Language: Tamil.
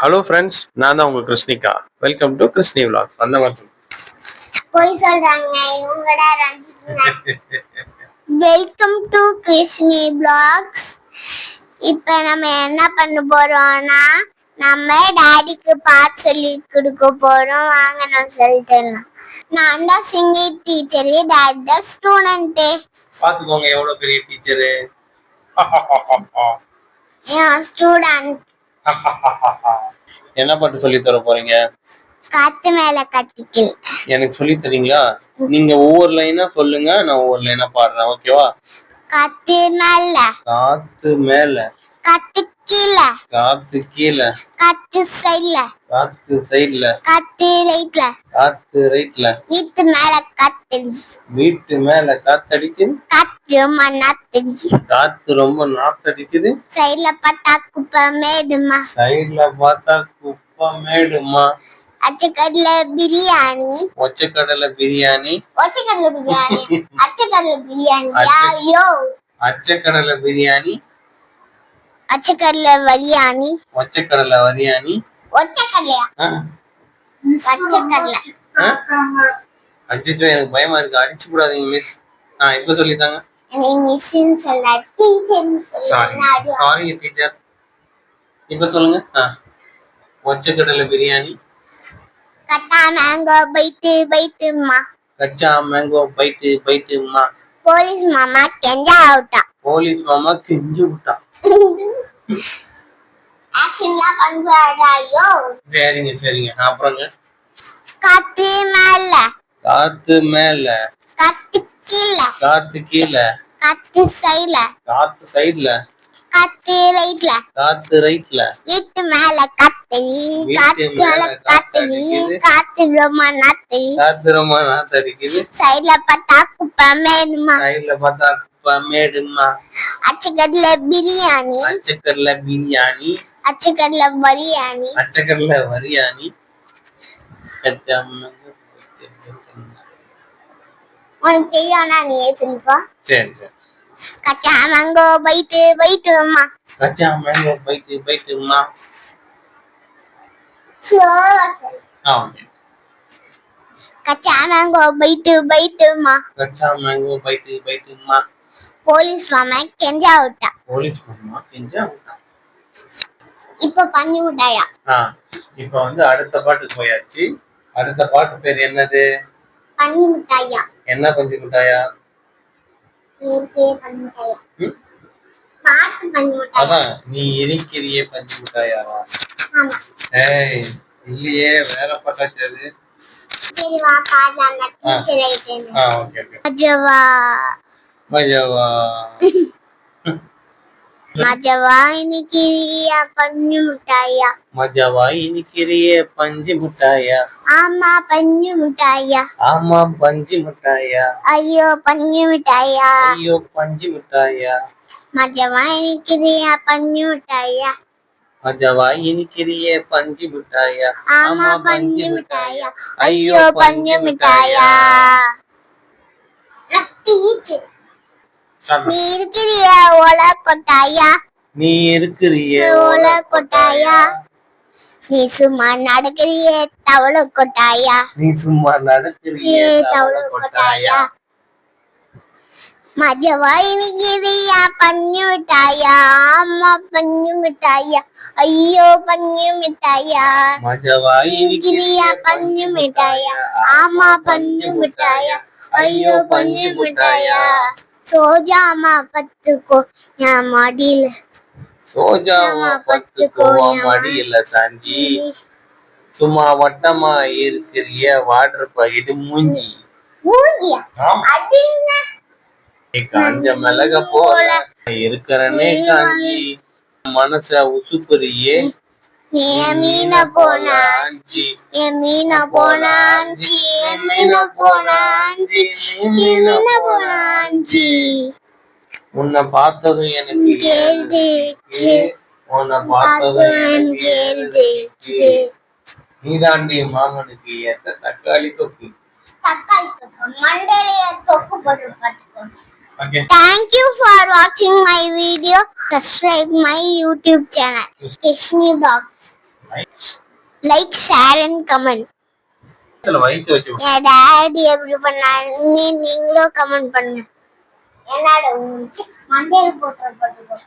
ஹலோ ஃப்ரெண்ட்ஸ் நான் தான் உங்க Krishnika. Welcome to Krishni vlogs. அந்த மாதிரி. போய் சொல்றாங்க. இவங்கடா வெல்கம் டு கிருஷ்ணி பிளாக்ஸ் இப்போ நம்ம என்ன பண்ண போறோம்னா நம்ம டாடிக்கு பாட்டு சொல்லி கொடுக்க போறோம். வாங்க நான் சொல்லிட்டேன் நான் தான் சிங்கிங் டீச்சரு டாடி தான் ஸ்டூடெண்ட்டு பாத்துக்கோங்க எவ்வளவு பெரிய டீச்சரு என் ஸ்டூடெண்ட் என்ன பாட்டு சொல்லி தர போறீங்க? காத்து மேல கட்டிக்கல். எனக்கு சொல்லி தரீங்களா? நீங்க ஒவ்வொரு லைனா சொல்லுங்க நான் ஒவ்வொரு லைனா பாடுறேன் ஓகேவா? காத்து மேல. காத்து மேல. காத்து கீழே. காத்து கீழே. காத்து சைட்ல. காத்து சைடுல. காத்து ரைட்ல. காத்து ரைட்ல. வீட்டு மேல காத்தடி வீட்டு மேல காத்தடிக்குது. காத்து ரொம்ப நாத்தடி காத்து ரொம்ப நாத்தடிக்குது. சைட்ல பார்த்தா குப்பை மேடுமா? சைடுல பார்த்தா குப்பை மேடுமா? அச்சக்கடல பிரியாணி. ஒச்சக்கடலை பிரியாணி. ஒச்சக்கடல பிரியாணி. அச்சக்கடல பிரியாணி ஐயோ அச்சக்கடலை பிரியாணி. அச்சக்கடல வரியாணி. ஒச்சக்கடலை வரியாணி. ஒச்சக்கடலையா ஆ? அச்சச்சோ எனக்கு பயமா இருக்கு. அடிச்சு கூடாதீங்க மிஸ் ஆ இப்ப சொல்லித்தாங்க. என்னை மிஸ்ன்னு சொல்ல டீச்சர்னு சாரி டீச்சர் இப்ப சொல்லுங்க. ஒச்சக்கடலை பிரியாணி. கட்டா மேங்கோ பைட்டு பைட்டுமா கச்சா மேங்கோ பைட்டு பைட்டுமா போலீஸ் மாமா கெஞ்சா அவுட்டா. போலீஸ் மாமா கெஞ்சு விட்டா. ஆக்ஷன்லாம் பண்றாடா ஐயோ சரிங்க சரிங்க. அப்புறங்க? காத்து மேல. காத்து மேல. காத்து கீழே. காத்து கீழே. காத்து சைட்ல. காத்து சைடுல. காத்து ரைட்ல. காத்து ரைட்ல. வீட்டு மேல காத்தடி வீட்டு காத்து மேல காத்தடி காத்தடிக்குது. காத்து ரொம்ப நாத்தடி காத்து ரொம்ப நாத்தடிக்குது சைட்ல பார்த்தா குப்பை மேடுமா சைடுல பார்த்தா மேடுமா அச்சக்கடல பிரியாணி. அச்சக்கடலை பிரியாணி. அச்சக்கடல பிரியாணி பைட்டு, பைட்டுமா. உனக்கு தெரியும்னா நீ சொல்லிப்பா சரி சரி. கச்சா மேங்கோ பைட்டு பைட்டுமா கச்சா மேங்கோ பைட்டு பைட்டுமா ஓகே கச்சா மேங்கோ பைட்டு பைட்டுமா கச்சா மேங்கோ பைட்டு பைட்டுமா போலீஸ் மாமா கெஞ்சா விட்டா போலீஸ் மாமா கெஞ்சா விட்டான் இப்ப பண்ணி விட்டாயா ஆ இப்போ வந்து அடுத்த பாட்டுக்கு போயாச்சு. அடுத்த பாட்டு பேர் என்னது? பண்ணி விட்டாயா என்ன பஞ்சு மிட்டாயா நீக்கே விட்டாயா ம்? பாட்டு அதான் நீ இருக்கிறியே பஞ்சு மிட்டாயாவா ஆமா. ஏய் இல்லையே வேற பாட்டாச்சு அது. சரி வா பாடலாம். நான் டீச்சர் ஆயிட்டேன். ஆ ஓகே ஓகே. மஜாவா மஜவா இன்னைக்கு பண்ணி விட்டாயா மஜாவா இருக்கிறியே பஞ்சு மிட்டாயா ஆமா பண்ணி விட்டாயா ஆமா பஞ்சு மிட்டாயா ஐயோ பண்ணி விட்டாயா ஐயோ பஞ்சு நீ இருக்கிறிய ஓல கொட்டாயா நீ இருக்கிறியே ஓல கொட்டாயா நீ சும்மா நடக்கிறிய தவள கொட்டாயா நீ சும்மா நடக்கிறியே தவள கொட்டாயா கொட்டாயா மஜவா இன்னைக்கிறியா பண்ணி விட்டாயா ஆமா பண்ணி மிட்டாயா ஐயோ பண்ணி மிட்டாயா மஜாவா கிரியா பண்ணி மிட்டாயா ஆமா பண்ணி மிட்டாயா ஐயோ பண்ணி மிட்டாயா சோஜாமா பத்துக்கோ என் மடியில. சோஜாவா பத்துக்கோ மடியில சாஞ்சி. சும்மா வட்டமா இருக்கிறிய வாட்டர் பாக்கெட் மூஞ்சி. காஞ்ச மிளக போல இருக்கிறனே காஞ்சி. மனச உசுப்புறியே. மீன போனாஞ்சி என் மீன போனாஞ்சி என் மீன போனாஞ்சி. உன்னை பார்த்ததும் எனக்கு கேள்வி உன்னை பார்த்ததும் எனக்கு ஏறுது. நீதாண்டி மாமனுக்கு ஏத்த தக்காளி தொக்கு. தக்காளி தொக்கு மண்டையில தொக்கு போட்டு Thank you for watching my video. Subscribe my YouTube channel, Disney Box. இதுல வயிற்று வச்சு என் டாடி எப்படி பண்ணா நீ நீங்களும் கமெண்ட் பண்ணுங்க என்னடா மண்டையில போட்டு